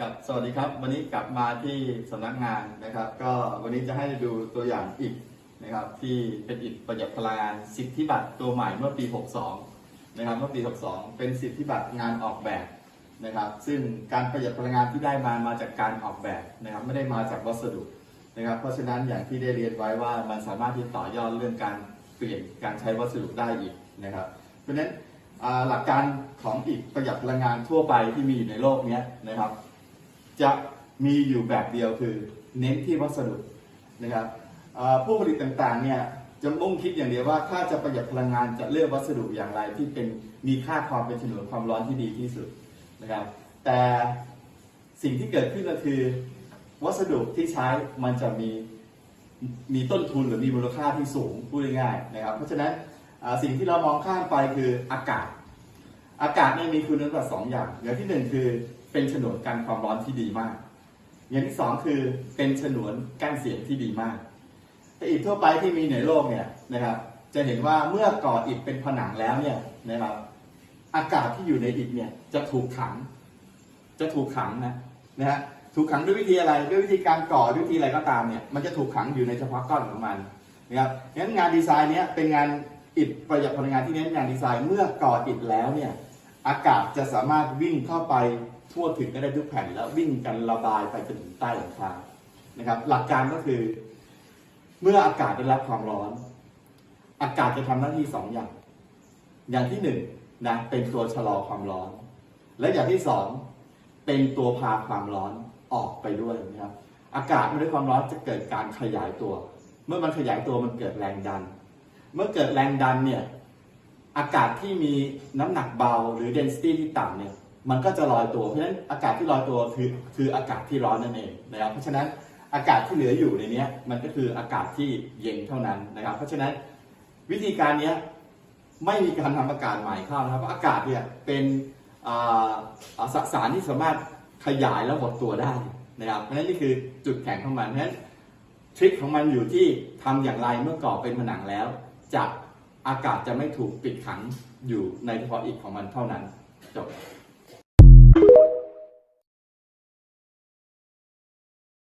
กับสวัสดีครับ วันนี้กลับมาที่สำนักงานนะครับ ก็วันนี้จะให้ดูตัวอย่างอิฐนะครับ ที่เป็นอิฐประหยัดพลังงานสิทธิบัตรตัวใหม่เมื่อปี 62 นะครับ เมื่อปี 62 เป็นสิทธิบัตรงานออกแบบนะครับ ซึ่งการประหยัดพลังงานที่ได้มามาจากการออกแบบนะครับ ไม่ได้มาจากวัสดุนะครับ เพราะฉะนั้นอย่างที่ได้เรียนไว้ว่ามันสามารถที่ต่อยอดเรื่องการเปลี่ยนการใช้วัสดุได้อีกนะครับ เพราะฉะนั้น หลักการของอิฐประหยัดพลังงานทั่วไปที่มีอยู่ในโลกนี้นะครับ จะมีอยู่แบบเดียวคือเน้นที่วัสดุนะครับผู้ผลิตต่างๆเนี่ยจะมุ่งคิดอย่างเดียวว่าถ้าจะประหยัดพลังงานจะเลือกวัสดุอย่างไรที่เป็นมีค่าความเป็นฉนวนความร้อนที่ดีที่สุดนะครับ แต่สิ่งที่เกิดขึ้นก็คือ วัสดุที่ใช้มันจะมีมีต้นทุนหรือมีมูลค่าที่สูงพูดง่ายๆนะครับ เพราะฉะนั้น สิ่งที่เรามองข้ามไปคืออากาศ อากาศเนี่ยมีคุณสมบัติสองอย่าง อย่างที่หนึ่งคือเป็นฉนวนกันความร้อนที่ดีมาก อย่างที่สองคือเป็นฉนวนกั้นเสียงที่ดีมาก แต่อิฐทั่วไปที่มีในโลกเนี่ยนะครับ จะเห็นว่าเมื่อก่ออิฐเป็นผนังแล้วเนี่ยนะครับ อากาศที่อยู่ในอิฐเนี่ยจะถูกขัง จะถูกขังนะนะฮะถูกขังด้วยวิธีอะไรด้วยวิธีการก่อด้วยวิธีอะไรก็ตามเนี่ยมันจะถูกขังอยู่ในเฉพาะก้อนของมันนะครับงั้นงานดีไซน์เนี้ยเป็นงาน อิฐประหยัดพลังงานที่เน้นงานดีไซน์เมื่อก่ออิฐแล้วเนี่ยอากาศจะสามารถวิ่งเข้าไปทั่วถึงก็ได้ทุกแผ่นแล้ววิ่งกันระบายไปจนถึงใต้หลังคานะครับหลักการก็คือ เมื่ออากาศได้รับความร้อน อากาศจะทำหน้าที่สองอย่าง อย่างที่หนึ่งนะเป็นตัวชะลอความร้อน และอย่างที่สองเป็นตัวพาความร้อนออกไปด้วยนะครับอากาศเมื่อได้ความร้อนจะเกิดการขยายตัว เมื่อมันขยายตัวมันเกิดแรงดัน เมื่อเกิดแรงดันเนี่ยอากาศที่มีน้ำหนักเบาหรือ density ที่ต่ำเนี่ยมันก็จะลอยตัว เพราะฉะนั้นอากาศที่ลอยตัวคือคืออากาศที่ร้อนนั่นเองนะครับ เพราะฉะนั้นอากาศที่เหลืออยู่ในนี้มันก็คืออากาศที่เย็นเท่านั้นนะครับ เพราะฉะนั้นวิธีการนี้ไม่มีการทำอากาศใหม่เข้านะครับเพราะอากาศเนี่ยเป็นอ่าสสารที่สามารถขยายแล้วหดตัวได้นะครับ เพราะฉะนั้นนี่คือจุดแข็งของมันเพราะฉะนั้นทริคของมันอยู่ที่ทำอย่างไรเมื่อก่อเป็นผนังแล้ว จะอากาศจะไม่ถูกปิดขังอยู่ในเฉพาะอิฐของมันเท่านั้นจบ